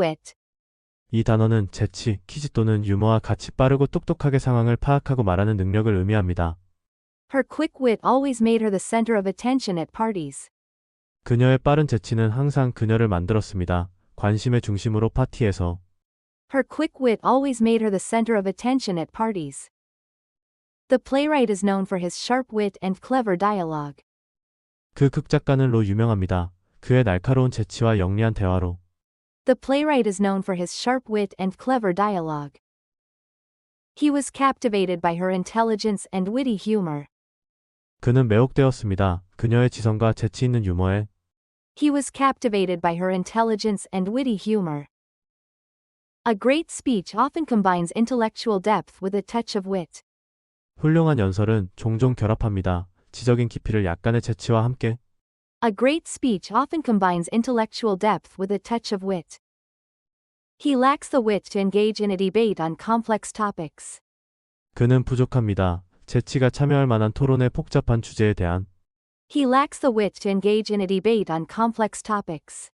wit. 이 단어는 재치, 퀴즈 또는 유머와 같이 빠르고 똑똑하게 상황을 파악하고 말하는 능력을 의미합니다. Her quick wit always made her the center of attention at parties. 그녀의 빠른 재치는 항상 그녀를 만들었습니다. 관심의 중심으로 파티에서 Her quick wit always made her the center of attention at parties. The playwright is known for his sharp wit and clever dialogue. 그 극작가는 로 유명합니다. 그의 날카로운 재치와 영리한 대화로 The playwright is known for his sharp wit and clever dialogue. He was captivated by her intelligence and witty humor. 그는 매혹되었습니다. 그녀의 지성과 재치 있는 유머에 He was captivated by her intelligence and witty humor. A great speech often combines intellectual depth with a touch of wit. 훌륭한 연설은 종종 결합합니다. 지적인 깊이를 약간의 재치와 함께 A great speech often combines intellectual depth with a touch of wit. He lacks the wit to engage in a debate on complex topics. 그는 부족합니다. 재치가 참여할 만한 토론의 복잡한 주제에 대한 He lacks the wit to engage in a debate on complex topics.